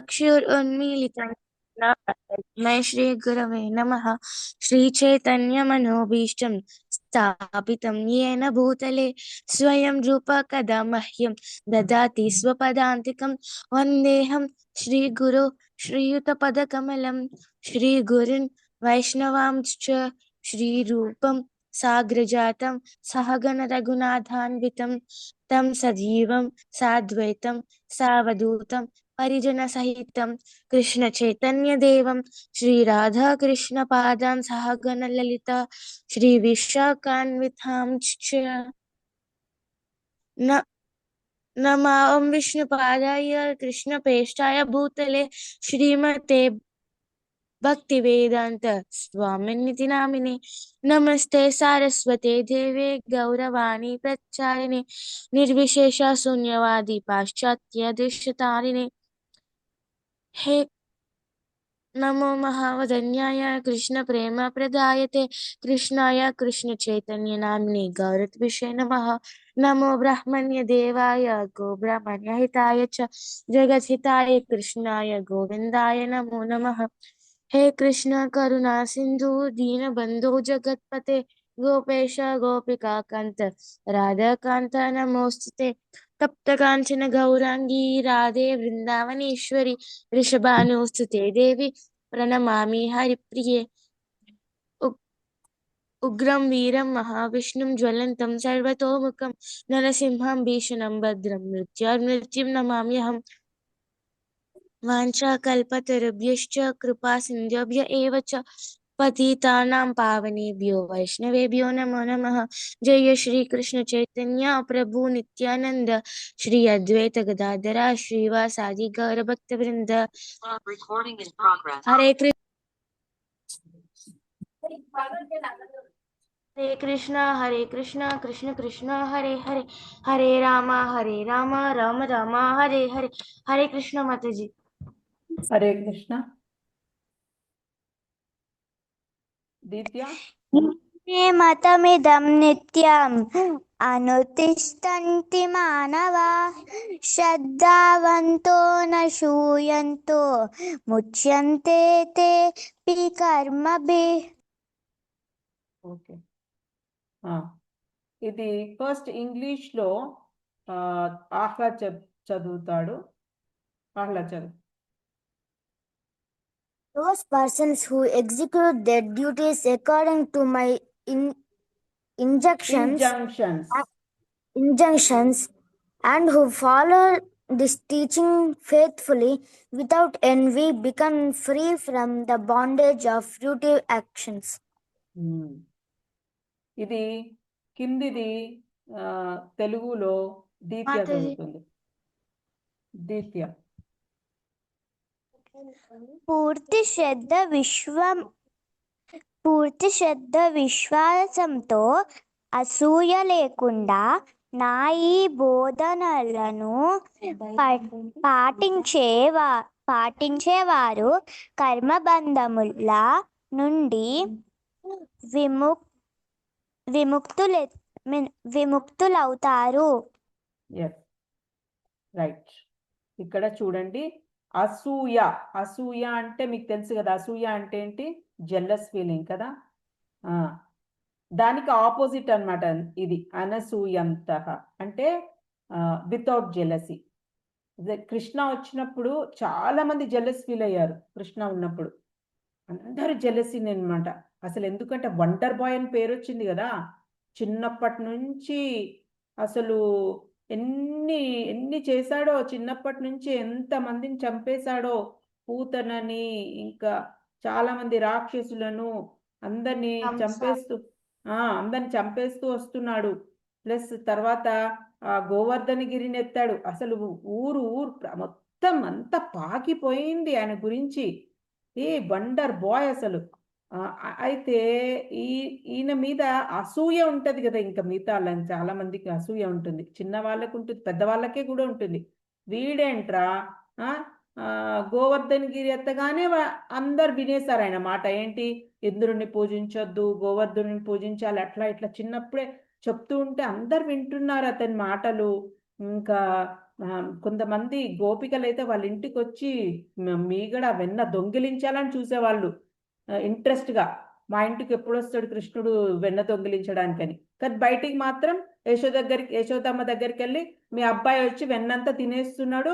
चक्षुरुन्मीलितं न तस्मै श्रीगुरवे नमः। श्रीचैतन्यमनोभीष्टं येन भूतले। स्वयं रूप कदा मह्यं। ददाति स्वपदान्तिकं वन्देऽहं श्रीगुरो श्रीयुतपदकमलं। श्रीगुरुन् वैष्णवांश्च। श्रीरूपं साग्रजातं। परिजनसहितं कृष्णचैतन्यदेवं श्रीराधाकृष्णपादान् सहगणललिता श्रीविशाखान्वितांश्च न नमा विष्णुपादाय कृष्णपेष्टाय भूतले श्रीमते भक्ति भक्तिवेदान्त स्वामिनिति नामिने नमस्ते सारस्वते देवे गौरवाणी प्रचारिणे। निर्विशेष शून्यवादी पाश्चात्य दृश्यतारिणे। हे नमो महावदन्याय प्रदायते, कृष्णाय चैतन्यना गौरत नम। नमो ब्राह्मण्यदेवाय गोब्राह्मण्यहिताय च जगद्धिताय कृष्णाय गोविंदाय नमो नमः। हे कृष्ण, करुणा सिंधु सिन्धु जगत पते गोपेश गोपिका कान्त राधाकान्त नमोऽस्तुते तप्त काञ्चन गौराङ्गी राधे वृन्दावनेश्वरि वृषभानुस्तुते देवी, प्रणमामि हरिप्रिये। उग्रं वीरं महाविष्णुं ज्वलन्तं सर्वतोमुखं, नरसिंहं भीषणं भद्रं मृत्युर्मृत्युं नमाम्यहम् वाञ्छाकल्पतरुभ्यश्च कृपा सिन्धुभ्य एव च। पतितानां पावनेभ्यो वैष्णवेभ्यो नमो नमः। जय श्री कृष्ण चैतन्य, प्रभु नित्यानंद श्री अद्वैत गदाधरा श्रीवासादि गौर भक्त वृंद हरे कृष्ण हरे कृष्ण हरे कृष्ण कृष्ण कृष्ण, हरे हरे। हरे राम हरे राम राम रामा, हरे हरे। हरे कृष्ण माता जी हरे कृष्ण। దిత్య మతమిదం నిత్యం అనుతిష్టంతి మానవా శ్రద్ధావంతో నూయంతో ముచ్యంతే తే పి కర్మభి. ఓకే. ఇది ఫస్ట్ ఇంగ్లీష్ ఇంగ్లీష్లో ఆహ్లాద్ చదువుతాడు. ఆహ్లాద్ చదువు. Those persons who execute their duties according to my in- injunctions, injunctions injunctions and who follow this teaching faithfully without envy become free from the bondage of fruitive actions. Um. ఇది కిందిది ఆ, తెలుగులో దీత్య మాతాజీ. చదువుతుంది దీత్య పూర్తి శ్రద్ధ విశ్వం పూర్తి శ్రద్ధ విశ్వాసంతో అసూయ లేకుండా నా ఈ బోధనలను ప- పాటించేవా పాటించేవారు కర్మబంధముల నుండి విముక్ విముక్తులు విముక్తులవుతారు. రైట్ ఇక్కడ చూడండి. అసూయ. అసూయ అంటే మీకు తెలుసు కదా అసూయ అంటే ఏంటి? జెల్లస్ ఫీలింగ్ కదా? దానికి ఆపోజిట్ అనమాట ఇది అనసూయంత. అంటే వితౌట్ జెలసీ కృష్ణ వచ్చినప్పుడు చాలా మంది జెలస్ ఫీల్ అయ్యారు కృష్ణ ఉన్నప్పుడు. అందరూ జెలసీని అనమాట అసలు ఎందుకంటే వండర్ బాయ్ అని పేరు వచ్చింది కదా? చిన్నప్పటి నుంచి అసలు ఎన్ని ఎన్ని చేశాడో చిన్నప్పటి నుంచి ఎంత మందిని చంపేశాడో పూతనని ఇంకా చాలా మంది రాక్షసులను అందరినీ. చంపేస్తూ ఆ అందరిని చంపేస్తూ వస్తున్నాడు. ప్లస్ తర్వాత ఆ గోవర్ధనగిరిని ఎత్తాడు అసలు ఊరు ఊరు మొత్తం అంతా పాకిపోయింది ఆయన గురించి. ఏ వండర్ బాయ్ అసలు. అయితే ఈ ఈయన మీద అసూయ ఉంటది కదా ఇంకా మిగతా వాళ్ళని. చాలా మందికి అసూయ ఉంటుంది. చిన్న వాళ్ళకు ఉంటుంది పెద్ద వాళ్ళకే కూడా ఉంటుంది. వీడేంట్రా? గోవర్ధన్ గిరి ఎత్తగానే అందరు వినేశారు ఆయన మాట. ఏంటి? ఇంద్రుడిని పూజించొద్దు గోవర్ధుని పూజించాలి అట్లా ఇట్లా చిన్నప్పుడే చెప్తూ ఉంటే అందరు వింటున్నారు అతని మాటలు. ఇంకా కొంతమంది గోపికలు అయితే వాళ్ళ ఇంటికి వచ్చి మీగడ వెన్న దొంగిలించాలని చూసేవాళ్ళు. ఇంట్రెస్ట్గా గా మా ఇంటికి ఎప్పుడు వస్తాడు కృష్ణుడు వెన్న దొంగిలించడానికని. కానీ బయటికి మాత్రం యశోద దగ్గరికి యశోదమ్మ దగ్గరికి వెళ్ళి మీ అబ్బాయి వచ్చి వెన్నంతా తినేస్తున్నాడు.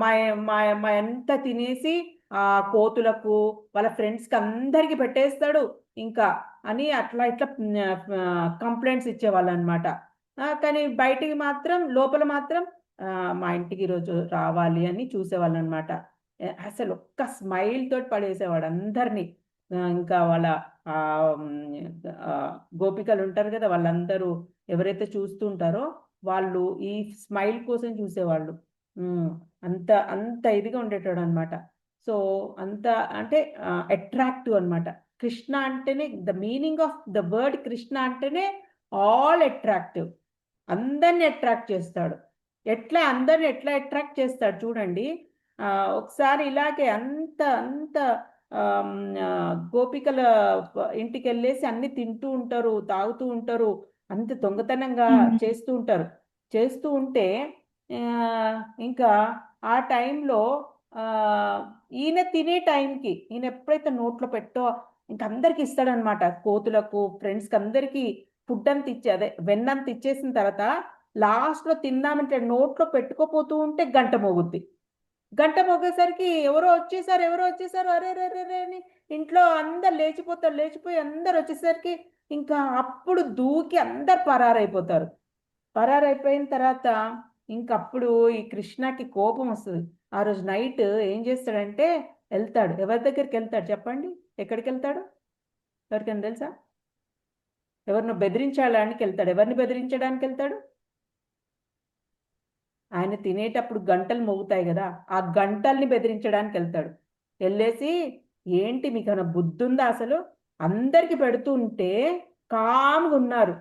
మా మా మా ఎంత తినేసి ఆ కోతులకు వాళ్ళ ఫ్రెండ్స్కి అందరికి పెట్టేస్తాడు. ఇంకా అని అట్లా ఇట్లా కంప్లైంట్స్ ఇచ్చేవాళ్ళు అనమాట కానీ బయటికి మాత్రం లోపల మాత్రం మా ఇంటికి ఈరోజు రావాలి అని చూసేవాళ్ళు అనమాట అసలు ఒక్క స్మైల్ తోటి పడేసేవాడు అందరినీ. ఇంకా వాళ్ళ ఆ, గోపికలు ఉంటారు కదా వాళ్ళందరూ ఎవరైతే చూస్తూ ఉంటారో వాళ్ళు ఈ స్మైల్ కోసం చూసేవాళ్ళు. అంత అంత ఇదిగా ఉండేటాడు అనమాట సో అంత అంటే అట్రాక్టివ్ అనమాట కృష్ణ అంటేనే the meaning of the word Krishna అంటేనే ఆల్ అట్రాక్టివ్ అందరిని అట్రాక్ట్ చేస్తాడు. ఎట్లా అందరిని ఎట్లా అట్రాక్ట్ చేస్తాడు చూడండి. ఒకసారి ఇలాగే అంత అంత గోపికల ఇంటికి వెళ్ళేసి అన్ని తింటూ ఉంటారు తాగుతూ ఉంటారు. అంత దొంగతనంగా చేస్తూ ఉంటారు. చేస్తూ ఉంటే ఆ, ఇంకా ఆ టైంలో ఆ, ఈయన తినే టైంకి ఈయన ఎప్పుడైతే నోట్లో పెట్టో ఇంక అందరికి ఇస్తాడనమాట. కోతులకు ఫ్రెండ్స్కి అందరికి ఫుడ్ అంత ఇచ్చే అదే వెన్నంత ఇచ్చేసిన తర్వాత లాస్ట్లో తిందామంటే నోట్లో పెట్టుకోపోతూ ఉంటే గంట మోగుద్ది. గంట మోగేసరికి ఎవరో వచ్చేసారు ఎవరో వచ్చేసారు అరే రే రే రే అని ఇంట్లో అందరు లేచిపోతారు లేచిపోయి అందరు వచ్చేసరికి ఇంకా అప్పుడు దూకి అందరు పరారైపోతారు. పరారైపోయిన తర్వాత ఇంకప్పుడు ఈ కృష్ణకి కోపం వస్తుంది. ఆ రోజు నైట్ ఏం చేస్తాడంటే వెళ్తాడు. ఎవరి దగ్గరికి వెళ్తాడు చెప్పండి? ఎక్కడికి వెళ్తాడు ఎవరికైనా తెలుసా? ఎవరినో బెదిరించడానికి వెళ్తాడు. ఎవరిని బెదిరించడానికి వెళ్తాడు? ఆయన తినేటప్పుడు గంటలు మోగుతాయి కదా ఆ గంటల్ని బెదిరించడానికి వెళ్తాడు. వెళ్ళేసి ఏంటి మీకు అన్న బుద్ధి ఉందా అసలు? అందరికి పెడుతూ ఉంటే కామ్గా ఉన్నారు.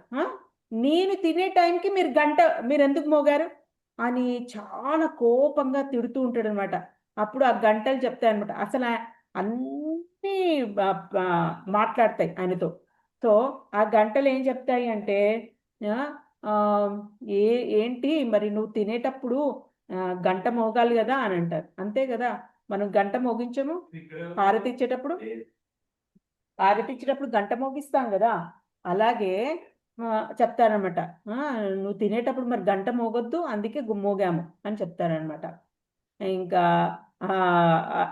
నేను తినే టైంకి మీరు గంట మీరు ఎందుకు మోగారు? అని చాలా కోపంగా తిడుతూ ఉంటాడు అనమాట అప్పుడు ఆ గంటలు చెప్తాయి అనమాట అసలు అన్ని అన్నీ మాట్లాడతాయి ఆయనతో. సో ఆ గంటలు ఏం చెప్తాయి అంటే ఏ ఏంటి మరి నువ్వు తినేటప్పుడు గంట మోగాలి కదా అని అంటారు. అంతే కదా. మనం గంట మోగించము? హారతి ఇచ్చేటప్పుడు హారతి ఇచ్చేటప్పుడు గంట మోగిస్తాం కదా. అలాగే చెప్తారనమాట నువ్వు తినేటప్పుడు మరి గంట మోగొద్దు అందుకే మోగాము అని చెప్తారనమాట ఇంకా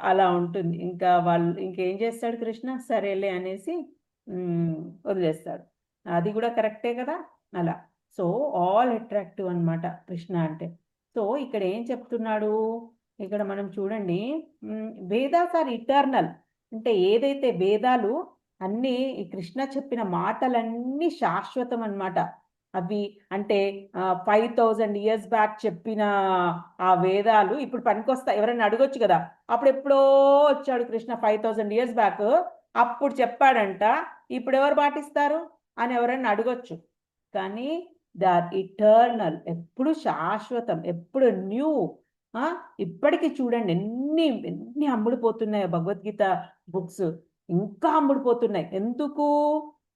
అలా ఉంటుంది. ఇంకా వాళ్ళు ఇంకేం చేస్తాడు కృష్ణ? సరేలే అనేసి వదిలేస్తాడు. అది కూడా కరెక్టే కదా? అలా. సో ఆల్ అట్రాక్టివ్ అనమాట కృష్ణ అంటే. సో ఇక్కడ ఏం చెప్తున్నాడు? ఇక్కడ మనం చూడండి. Vedas are eternal. అంటే ఏదైతే వేదాలు అన్నీ ఈ కృష్ణ చెప్పిన మాటలన్నీ శాశ్వతం అన్నమాట. అవి అంటే ఫైవ్ థౌజండ్ ఇయర్స్ బ్యాక్ చెప్పిన ఆ వేదాలు ఇప్పుడు పనికొస్తాయి. ఎవరైనా అడగొచ్చు కదా. అప్పుడు ఎప్పుడో వచ్చాడు Krishna five thousand years back అప్పుడు చెప్పాడంట ఇప్పుడు ఎవరు పాటిస్తారు? అని ఎవరైనా అడగొచ్చు. కానీ ద ఇటర్నల్ ఎప్పుడు శాశ్వతం ఎప్పుడు న్యూ ఇప్పటికీ చూడండి ఎన్ని ఎన్ని అమ్ముడుపోతున్నాయో భగవద్గీత బుక్స్. ఇంకా అమ్ముడుపోతున్నాయి ఎందుకు?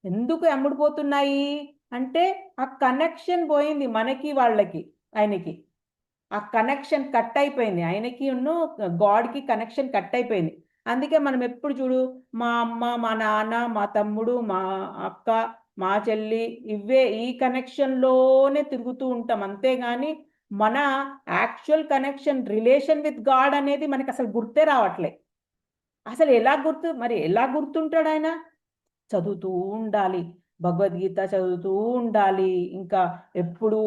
ఎందుకు అమ్ముడుపోతున్నాయి అంటే ఆ కనెక్షన్ పోయింది మనకి వాళ్ళకి ఆయనకి. ఆ కనెక్షన్ కట్ అయిపోయింది. ఆయనకి ఉన్ను గాడ్కి కనెక్షన్ కట్ అయిపోయింది. అందుకే మనం ఎప్పుడు చూడు మా అమ్మ మా నాన్న మా తమ్ముడు మా అక్క మా చెల్లి ఇవే ఈ కనెక్షన్లోనే తిరుగుతూ ఉంటాం. అంతేగాని మన actual connection relation with God అనేది మనకి అసలు గుర్తే రావట్లే. అసలు ఎలా గుర్తు మరి ఎలా గుర్తుంటాడు ఆయన? చదువుతూ ఉండాలి. భగవద్గీత చదువుతూ ఉండాలి. ఇంకా ఎప్పుడు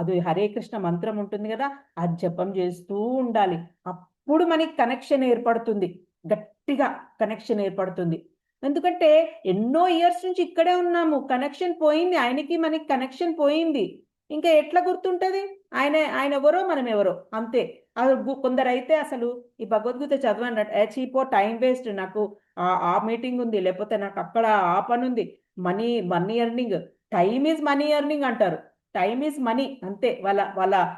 అది హరే కృష్ణ మంత్రం ఉంటుంది కదా అది జపం చేస్తూ ఉండాలి. అప్పుడు మనకి కనెక్షన్ ఏర్పడుతుంది. గట్టిగా కనెక్షన్ ఏర్పడుతుంది. ఎందుకంటే ఎన్నో ఇయర్స్ నుంచి ఇక్కడే ఉన్నాము. కనెక్షన్ పోయింది. ఆయనకి మనకి కనెక్షన్ పోయింది. ఇంకా ఎట్లా గుర్తుంటది? ఆయన ఆయన ఎవరో మనం ఎవరో. అంతే. కొందరైతే అసలు ఈ భగవద్గీత చదవని చీపో టైం వేస్ట్. నాకు ఆ మీటింగ్ ఉంది. లేకపోతే నాకు అక్కడ ఆ పని ఉంది. Money money earning. Time is money earning అంటారు. టైమ్ ఈజ్ మనీ అంతే. వాళ్ళ వాళ్ళ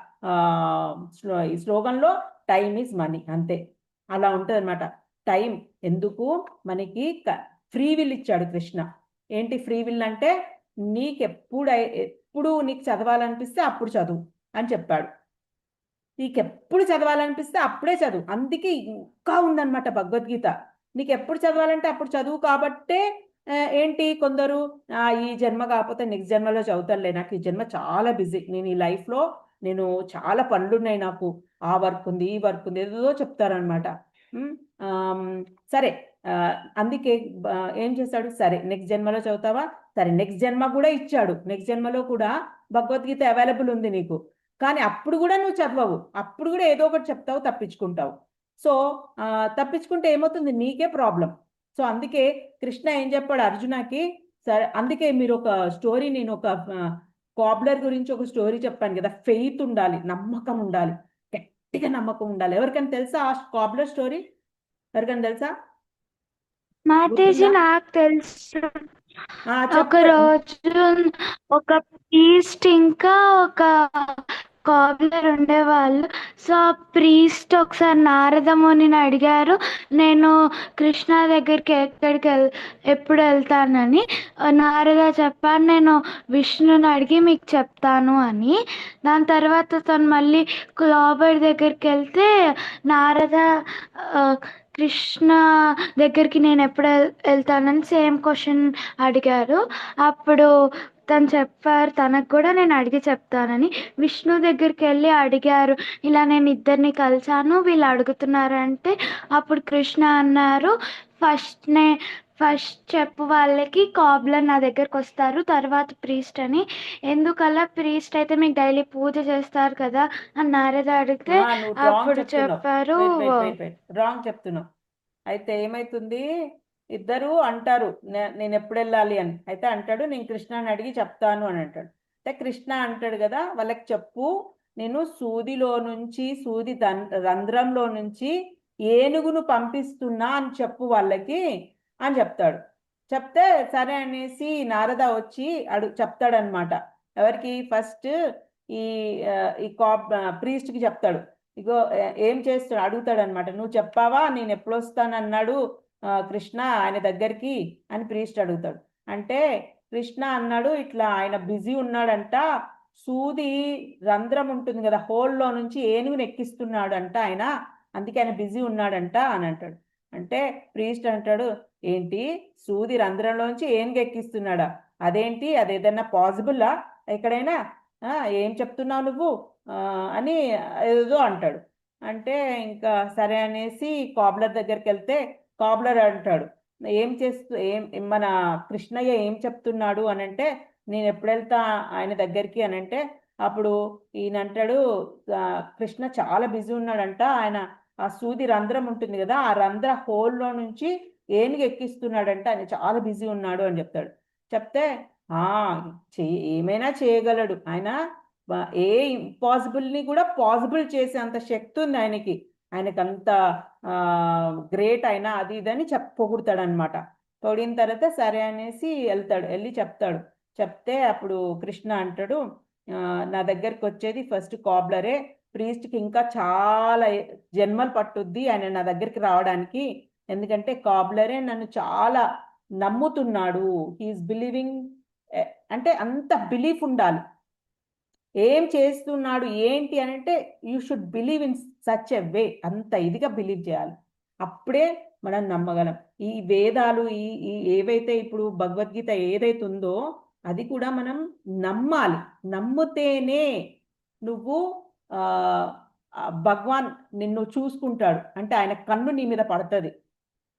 ఈ స్లోగన్లో టైమ్ ఈజ్ మనీ అంతే. అలా ఉంటుంది అనమాట టైం ఎందుకు? మనకి ఫ్రీ విల్ ఇచ్చాడు కృష్ణ. ఏంటి ఫ్రీ విల్ అంటే నీకు ఎప్పుడు ఎప్పుడు నీకు చదవాలనిపిస్తే అప్పుడు చదువు అని చెప్పాడు. నీకు ఎప్పుడు చదవాలనిపిస్తే అప్పుడే చదువు. అందుకే ఇంకా ఉందన్నమాట భగవద్గీత. నీకు ఎప్పుడు చదవాలంటే అప్పుడు చదువు కాబట్టే ఏంటి కొందరు ఈ జన్మ కాకపోతే నెక్స్ట్ జన్మలో చదువుతానులే. నాకు ఈ జన్మ చాలా బిజీ. నేను ఈ లైఫ్లో నేను చాలా పనులు ఉన్నాయి నాకు. ఆ వర్క్ ఉంది ఈ వర్క్ ఉంది ఏదో చెప్తారనమాట సరే. అందుకే ఏం చేశాడు సరే నెక్స్ట్ జన్మలో చదువుతావా? సరే నెక్స్ట్ జన్మ కూడా ఇచ్చాడు. నెక్స్ట్ జన్మలో కూడా భగవద్గీత అవైలబుల్ ఉంది నీకు. కానీ అప్పుడు కూడా నువ్వు చదవవు. అప్పుడు కూడా ఏదో ఒకటి చెప్తావు తప్పించుకుంటావు. సో తప్పించుకుంటే ఏమవుతుంది? నీకే ప్రాబ్లం సో అందుకే కృష్ణ ఏం చెప్పాడు అర్జునకి? సరే అందుకే మీరు ఒక స్టోరీ నేను ఒక కాబ్లర్ గురించి ఒక స్టోరీ చెప్పాను కదా. ఫెయిత్ ఉండాలి నమ్మకం ఉండాలి. గట్టిగా నమ్మకం ఉండాలి. ఎవరికైనా తెలుసా ఆ కాబ్లర్ స్టోరీ ఎవరికైనా తెలుసా? మాతేజీ? నాకు తెలుసు ఒక. రోజు ఒక ప్రీస్ట్ ఇంకా ఒక కాబ్లర్ ఉండేవాళ్ళు సో ఆ ప్రీస్ట్ ఒకసారి నారదమునిని అడిగారు నేను కృష్ణ దగ్గరికి ఎక్కడికి వెళ్ ఎప్పుడు వెళ్తానని నారద చెప్పాను నేను విష్ణుని అడిగి మీకు చెప్తాను అని దాని తర్వాత తను మళ్ళీ క్లాబర్ దగ్గరికి వెళ్తే నారద కృష్ణ దగ్గరికి నేను ఎప్పుడు వెళ్తానని సేమ్ క్వశ్చన్ అడిగారు. అప్పుడు తను చెప్పారు తనకు కూడా నేను అడిగి చెప్తానని. విష్ణు దగ్గరికి వెళ్ళి అడిగారు ఇలా నేను ఇద్దరిని కలిసాను వీళ్ళు అడుగుతున్నారంటే అప్పుడు కృష్ణ అన్నారు ఫస్ట్ నే ఫస్ట్ చెప్పు వాళ్ళకి కాబ్లర్ నా దగ్గరకు వస్తారు తర్వాత ప్రీస్ట్ అని. ఎందుకలా ప్రీస్ట్ అయితే మీకు డైలీ పూజ చేస్తారు కదా అని నారద అడిగితే అప్పుడు. చెప్పారు. రాంగ్ చెప్తున్నావు. అయితే ఏమైతుంది? ఇద్దరు అంటారు "నే- నేను ఎప్పుడు వెళ్ళాలి అని. అయితే అంటాడు నేను కృష్ణని అడిగి చెప్తాను అని అంటాడు. అయితే కృష్ణ అంటాడు కదా వాళ్ళకి చెప్పు నేను సూదిలో నుంచి సూది రంధ్రంలో నుంచి ఏనుగును పంపిస్తున్నా అని చెప్పు వాళ్ళకి. అని చెప్తాడు. చెప్తే సరే అనేసి నారద వచ్చి అడు చెప్తాడనమాట ఎవరికి? ఫస్ట్ ఈ ఈ కాప్ ప్రీస్ట్కి చెప్తాడు. ఇగో ఏం చేస్తాడు? అడుగుతాడనమాట నువ్వు చెప్పావా? నేను ఎప్పుడు వస్తాను అన్నాడు కృష్ణ ఆయన దగ్గరికి అని ప్రీస్ట్ అడుగుతాడు. అంటే కృష్ణ అన్నాడు ఇట్లా ఆయన బిజీ ఉన్నాడంట సూది రంధ్రం ఉంటుంది కదా హోల్లో నుంచి ఏనుగుని అంట ఆయన అందుకే ఆయన బిజీ ఉన్నాడంట అని అంటాడు. అంటే ప్రీస్ట్ అంటాడు ఏంటి? సూది రంధ్రంలోంచి ఏం గెక్కిస్తున్నాడా అదేంటి? అదేదన్నా పాసిబుల్లా ఎక్కడైనా? ఏం చెప్తున్నావు నువ్వు? అని ఏదో అంటాడు. అంటే ఇంకా సరే అనేసి కాబ్లర్ దగ్గరికి వెళ్తే కాబ్లర్ అంటాడు. ఏం చేస్తూ ఏం మన కృష్ణయ్య ఏం చెప్తున్నాడు అని అంటే నేను ఎప్పుడు వెళ్తా ఆయన దగ్గరికి? అని అంటే అప్పుడు ఈయన అంటాడు కృష్ణ చాలా బిజీ ఉన్నాడంట. ఆయన ఆ సూది రంధ్రం ఉంటుంది కదా ఆ రంధ్ర హోల్లో నుంచి ఏనుగు ఎక్కిస్తున్నాడంటే ఆయన చాలా బిజీ ఉన్నాడు అని చెప్తాడు. చెప్తే ఆ చే ఏమైనా చేయగలడు. ఆయన ఏ ఇంపాసిబుల్ని కూడా పాసిబుల్ చేసే అంత శక్తి ఉంది ఆయనకి. ఆయనకు అంత గ్రేట్ అయినా అది ఇది అని చెప్ పొగుడతాడు అనమాట పొగిడిన తర్వాత సరే అనేసి వెళ్తాడు. వెళ్ళి చెప్తాడు. చెప్తే అప్పుడు కృష్ణ అంటాడు నా దగ్గరికి వచ్చేది ఫస్ట్ కాబ్లరే. ప్రీస్ట్కి ఇంకా చాలా జన్మలు పట్టుద్ది. ఆయన నా దగ్గరికి రావడానికి ఎందుకంటే కాబ్లరే నన్ను చాలా నమ్ముతున్నాడు. హీఈస్ బిలీవింగ్ eh, అంటే అంత బిలీఫ్ ఉండాలి. ఏం చేస్తున్నాడు ఏంటి అని అంటే you should believe in such a way అంత ఇదిగా బిలీవ్ చేయాలి. అప్పుడే మనం నమ్మగలం. ఈ వేదాలు ఈ ఈ ఏవైతే ఇప్పుడు భగవద్గీత ఏదైతే ఉందో అది కూడా మనం నమ్మాలి. నమ్మితేనే నువ్వు భగవాన్ నిన్ను చూసుకుంటాడు. అంటే ఆయన కన్ను నీ మీద పడుతుంది.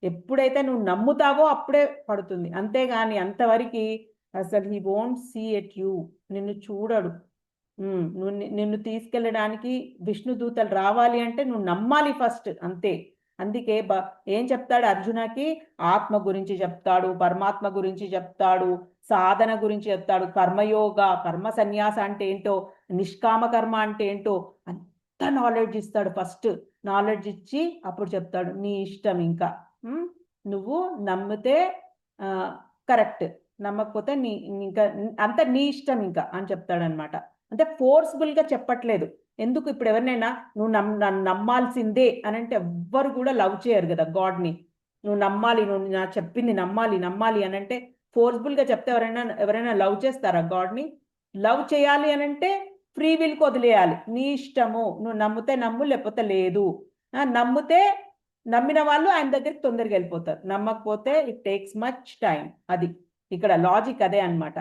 ఎప్పుడైతే నువ్వు నమ్ముతావో అప్పుడే పడుతుంది. అంతేగాని అంతవరకు అసలు he won't see at you నిన్ను చూడడు. నువ్వు నిన్ను తీసుకెళ్ళడానికి విష్ణుదూతలు రావాలి అంటే నువ్వు నమ్మాలి ఫస్ట్ అంతే. అందుకే బ ఏం చెప్తాడు అర్జునకి? ఆత్మ గురించి చెప్తాడు పరమాత్మ గురించి చెప్తాడు సాధన గురించి చెప్తాడు కర్మయోగ కర్మ సన్యాస అంటే ఏంటో నిష్కామ కర్మ అంటే ఏంటో అంత నాలెడ్జ్ ఇస్తాడు ఫస్ట్. నాలెడ్జ్ ఇచ్చి అప్పుడు చెప్తాడు నీ ఇష్టం ఇంకా. నువ్వు నమ్మితే కరెక్ట్ నమ్మకపోతే నీ ఇంకా అంత నీ ఇష్టం ఇంకా అని చెప్తాడనమాట. అంటే ఫోర్స్ఫుల్గా చెప్పట్లేదు. ఎందుకు ఇప్పుడు ఎవరినైనా నువ్వు నమ్ నన్ను నమ్మాల్సిందే అని అంటే ఎవ్వరు కూడా లవ్ చేయరు కదా God ని నువ్వు నమ్మాలి నువ్వు నా చెప్పింది నమ్మాలి నమ్మాలి అని అంటే ఫోర్స్ఫుల్గా చెప్తే ఎవరైనా ఎవరైనా లవ్ చేస్తారా God ని లవ్ చేయాలి అని అంటే ఫ్రీ విల్కి వదిలేయాలి. నీ ఇష్టము. నువ్వు నమ్మితే నమ్ము లేకపోతే లేదు. నమ్మితే నమ్మిన వాళ్ళు ఆయన దగ్గరికి తొందరగా వెళ్ళిపోతారు. నమ్మకపోతే ఇట్ టేక్స్ మచ్ టైం అది ఇక్కడ లాజిక్ అదే అన్నమాట.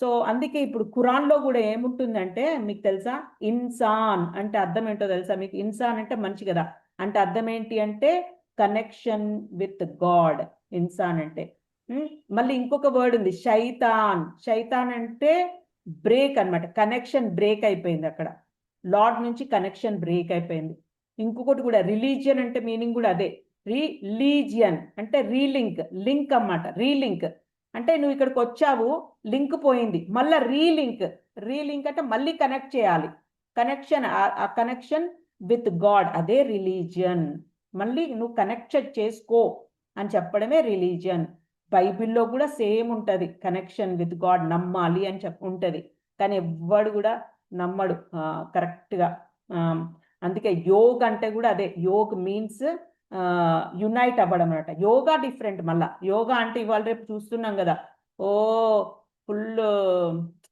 సో అందుకే ఇప్పుడు ఖురాన్లో కూడా ఏముంటుందంటే మీకు తెలుసా? ఇన్సాన్ అంటే అర్థం ఏంటో తెలుసా మీకు? ఇన్సాన్ అంటే మంచి కదా. అంటే అర్థం ఏంటి అంటే కనెక్షన్ విత్ గాడ్ ఇన్సాన్ అంటే. మళ్ళీ ఇంకొక వర్డ్ ఉంది శైతాన్. శైతాన్ అంటే బ్రేక్ అన్నమాట. కనెక్షన్ బ్రేక్ అయిపోయింది అక్కడ. లార్డ్ నుంచి కనెక్షన్ బ్రేక్ అయిపోయింది. ఇంకొకటి కూడా రిలీజియన్ అంటే మీనింగ్ కూడా అదే. రిలీజియన్ అంటే రీలింక్ లింక్ అన్నమాట రీలింక్. అంటే నువ్వు ఇక్కడికి వచ్చావు లింక్ పోయింది. మళ్ళీ రీలింక్ రీలింక్ అంటే మళ్ళీ కనెక్ట్ చేయాలి. కనెక్షన్ ఆ కనెక్షన్ విత్ గాడ్ అదే రిలీజియన్. మళ్ళీ నువ్వు కనెక్షన్ చేసుకో అని చెప్పడమే రిలీజియన్. బైబిల్లో కూడా సేమ్ ఉంటుంది కనెక్షన్ విత్ గాడ్ నమ్మాలి అని చెప్ ఉంటుంది. కానీ ఎవ్వడు కూడా నమ్మడు కరెక్ట్గా అందుకే యోగ్ అంటే కూడా అదే. యోగ్ మీన్స్ యునైట్ అవ్వడం అనమాట యోగా డిఫరెంట్ మళ్ళా. యోగా అంటే ఇవాళ రేపు చూస్తున్నాం కదా. ఓ ఫుల్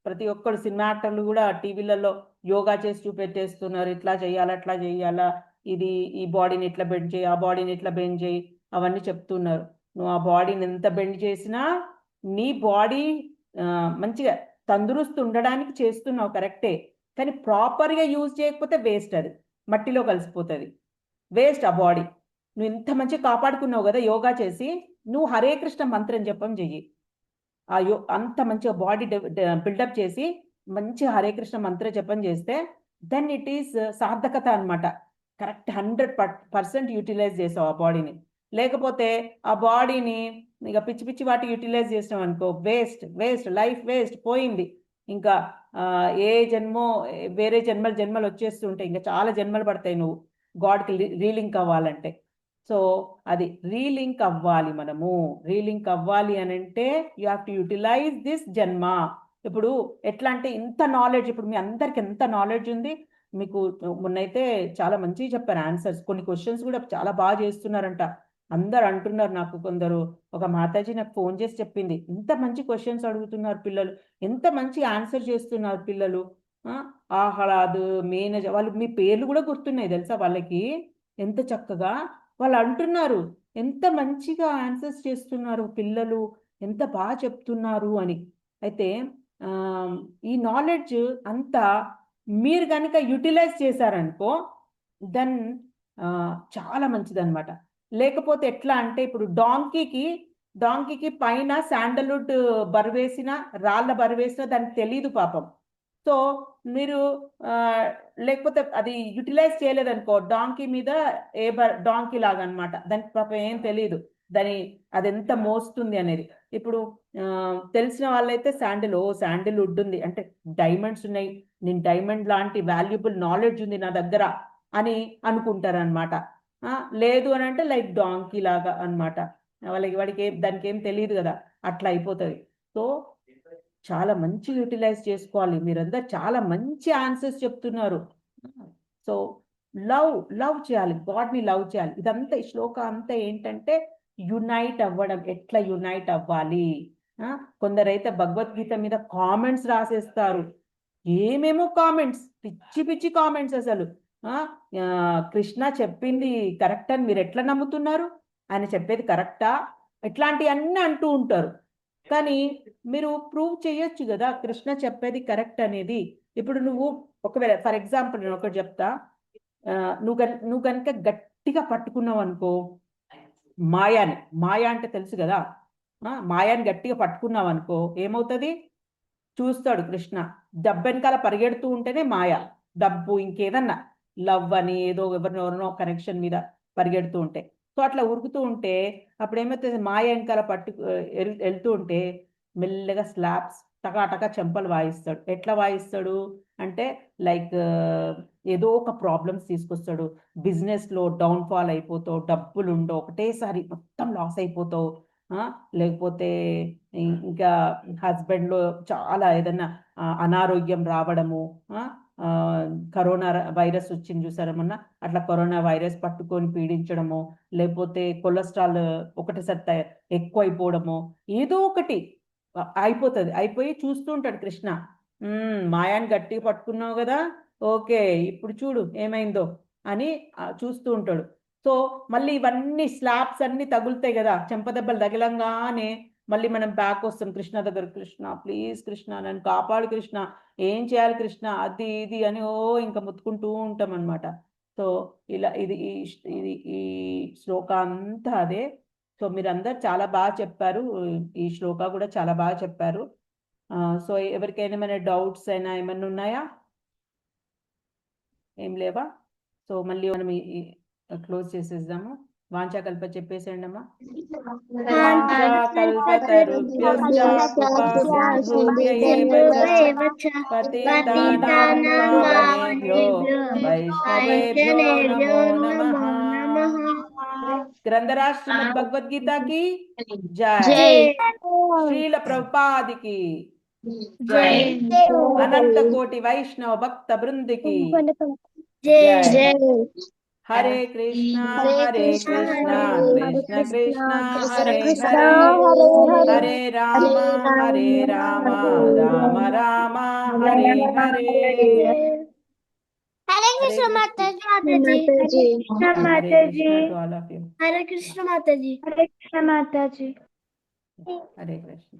ప్రతి ఒక్కరు సినిమా యాక్టర్లు కూడా టీవీలలో యోగా చేసి చూపెట్టేస్తున్నారు. ఇట్లా చేయాలా అట్లా చేయాలా. ఇది ఈ బాడీని ఇట్లా బెండ్ చేయి ఆ బాడీని ఇట్లా బెండ్ చేయి అవన్నీ చెప్తున్నారు. నువ్వు ఆ బాడీని ఎంత బెండ్ చేసినా నీ బాడీ మంచిగా తందురుస్తు ఉండడానికి చేస్తున్నావు కరెక్టే. కానీ ప్రాపర్గా యూజ్ చేయకపోతే వేస్ట్ అది. మట్టిలో కలిసిపోతుంది. వేస్ట్ ఆ బాడీ నువ్వు ఇంత మంచిగా కాపాడుకున్నావు కదా యోగా చేసి నువ్వు హరే కృష్ణ మంత్రం జపం చెయ్యి. ఆ యో అంత మంచిగా బాడీ బిల్డప్ చేసి మంచి హరే కృష్ణ మంత్ర జపం చేస్తే దెన్ ఇట్ ఈస్ సార్థకత అనమాట కరెక్ట్ హండ్రెడ్ పర్సెంట్ యూటిలైజ్ చేసావు ఆ బాడీని లేకపోతే ఆ బాడీని ఇక పిచ్చి పిచ్చి వాటి యూటిలైజ్ చేసినావు అనుకో వేస్ట్ వేస్ట్ లైఫ్ వేస్ట్ పోయింది. ఇంకా ఏ జన్మో వేరే జన్మలు జన్మలు వచ్చేస్తుంటే ఇంకా చాలా జన్మలు పడతాయి నువ్వు. గాడ్కి రీలింక్ అవ్వాలంటే. సో అది రీలింక్ అవ్వాలి మనము. రీలింక్ అవ్వాలి అని అంటే you have to utilize this జన్మ. ఇప్పుడు ఎట్లా అంటే ఇంత నాలెడ్జ్ ఇప్పుడు మీ అందరికి ఎంత నాలెడ్జ్ ఉంది? మీకు మొన్నైతే చాలా మంచిగా చెప్పారు ఆన్సర్స్. కొన్ని క్వశ్చన్స్ కూడా చాలా బాగా చేస్తున్నారంట. అందరు అంటున్నారు నాకు కొందరు. ఒక మాతాజీ నాకు ఫోన్ చేసి చెప్పింది ఇంత మంచి క్వశ్చన్స్ అడుగుతున్నారు పిల్లలు ఎంత మంచి ఆన్సర్ చేస్తున్నారు పిల్లలు. ఆహ్లాద్ మేనేజ్ వాళ్ళు మీ పేర్లు కూడా గుర్తున్నాయి తెలుసా వాళ్ళకి? ఎంత చక్కగా వాళ్ళు అంటున్నారు ఎంత మంచిగా ఆన్సర్స్ చేస్తున్నారు పిల్లలు ఎంత బాగా చెప్తున్నారు అని. అయితే ఈ నాలెడ్జ్ అంతా మీరు కనుక యూటిలైజ్ చేశారనుకో దెన్ చాలా మంచిదన్నమాట. లేకపోతే ఎట్లా అంటే ఇప్పుడు డాంకీకి డాంకీకి పైన శాండల్వుడ్ బరువేసిన రాళ్ళ బరువేసిన దానికి తెలియదు పాపం. సో మీరు లేకపోతే అది యూటిలైజ్ చేయలేదనుకో డాంకీ మీద ఏ బర్ డాంకీ లాగా అనమాట దానికి పాపం ఏం తెలియదు దాని అది ఎంత మోస్తుంది అనేది. ఇప్పుడు తెలిసిన వాళ్ళైతే శాండిల్ ఓ శాండిల్ వుడ్ ఉంది. అంటే డైమండ్స్ ఉన్నాయి. నేను డైమండ్ లాంటి వాల్యుబుల్ నాలెడ్జ్ ఉంది నా దగ్గర అని అనుకుంటారు అనమాట లేదు అని అంటే లైక్ డాంకీ లాగా అన్నమాట. వాళ్ళకి వాడికి ఏం దానికి ఏం తెలియదు కదా. అట్లా అయిపోతుంది. సో చాలా మంచి యూటిలైజ్ చేసుకోవాలి. మీరందరూ చాలా మంచి ఆన్సర్స్ చెప్తున్నారు. సో లవ్ లవ్ చేయాలి. గాడ్ని లవ్ చేయాలి. ఇదంతా ఈ శ్లోక అంతా ఏంటంటే యునైట్ అవ్వడం. ఎట్లా యునైట్ అవ్వాలి? కొందరైతే భగవద్గీత మీద కామెంట్స్ రాసేస్తారు. ఏమేమో కామెంట్స్ పిచ్చి పిచ్చి కామెంట్స్ అసలు. కృష్ణ చెప్పింది కరెక్ట్ అని మీరు ఎట్లా నమ్ముతున్నారు? ఆయన చెప్పేది కరెక్టా? ఇట్లాంటివన్నీ అంటూ ఉంటారు. కానీ మీరు ప్రూవ్ చేయొచ్చు కదా కృష్ణ చెప్పేది కరెక్ట్ అనేది. ఇప్పుడు నువ్వు ఒకవేళ ఫర్ ఎగ్జాంపుల్ నేను ఒకటి చెప్తా. నువ్వు గన్ నువ్వు కనుక గట్టిగా పట్టుకున్నావు అనుకో మాయాని మాయా అంటే తెలుసు కదా. మాయాని గట్టిగా పట్టుకున్నావు అనుకో ఏమవుతుంది? చూస్తాడు కృష్ణ. డబ్బు వెనకాల పరిగెడుతూ ఉంటేనే మాయ. డబ్బు ఇంకేదన్నా. లవ్ అని ఏదో ఎవరినెవరినో కనెక్షన్ మీద పరిగెడుతూ ఉంటే. సో అట్లా ఉరుకుతూ ఉంటే అప్పుడు ఏమైతే మాయ వెనకాల పట్టు వెళ్తూ ఉంటే మెల్లగా స్లాబ్స్ టకాటకా చెంపలు వాయిస్తాడు. ఎట్లా వాయిస్తాడు అంటే లైక్ ఏదో ఒక ప్రాబ్లమ్స్ తీసుకొస్తాడు. బిజినెస్లో డౌన్ఫాల్ డౌన్ ఫాల్ అయిపోతావు డబ్బులు ఉండవు ఒకటేసారి మొత్తం లాస్ అయిపోతావు. లేకపోతే ఇంకా హస్బెండ్లో చాలా ఏదైనా అనారోగ్యం రావడము కరోనా వైరస్ వచ్చింది చూసారా మొన్న? అట్లా కరోనా వైరస్ పట్టుకొని పీడించడము లేకపోతే కొలెస్ట్రాల్ ఒకటిసారి సత్త ఎక్కువ అయిపోవడము ఏదో ఒకటి అయిపోతుంది. అయిపోయి చూస్తూ ఉంటాడు కృష్ణ. మాయాన్ని గట్టిగా పట్టుకున్నావు కదా? ఓకే ఇప్పుడు చూడు ఏమైందో అని చూస్తూ ఉంటాడు. సో మళ్ళీ ఇవన్నీ స్లాబ్స్ అన్ని తగులుతాయి కదా? చెంపదెబ్బలు తగిలంగానే మళ్ళీ మనం బ్యాక్ వస్తాం. కృష్ణ దగ్గర కృష్ణ ప్లీజ్ కృష్ణ నన్ను కాపాడు కృష్ణ ఏం చేయాలి కృష్ణ అది ఇది అని ఓ ఇంకా ముత్తుకుంటూ ఉంటాం అనమాట సో ఇలా ఇది ఈ ఇది ఈ శ్లోక అంతా అదే. సో మీరందరు చాలా బాగా చెప్పారు. ఈ శ్లోక కూడా చాలా బాగా చెప్పారు. సో ఎవరికైనా ఏమైనా డౌట్స్ అయినా ఏమైనా ఉన్నాయా? ఏం లేవా? సో మళ్ళీ మనం క్లోజ్ చేసేద్దాము. వాంఛాకల్ప చెప్పేసేయండి అమ్మా. గ్రంథరాజ్ భగవద్గీతకి శ్రీల ప్రభుపాదికి అనంత కోటి వైష్ణవ భక్త బృందికి జై. जय Hare Krishna Hare Krishna Krishna Krishna Hare Hare Hare Rama Hare Rama Rama Rama Hare Hare Hare Krishna Mataji Krishna Mataji to all of you. Hare Krishna Mataji Hare Krishna Mataji Hare Krishna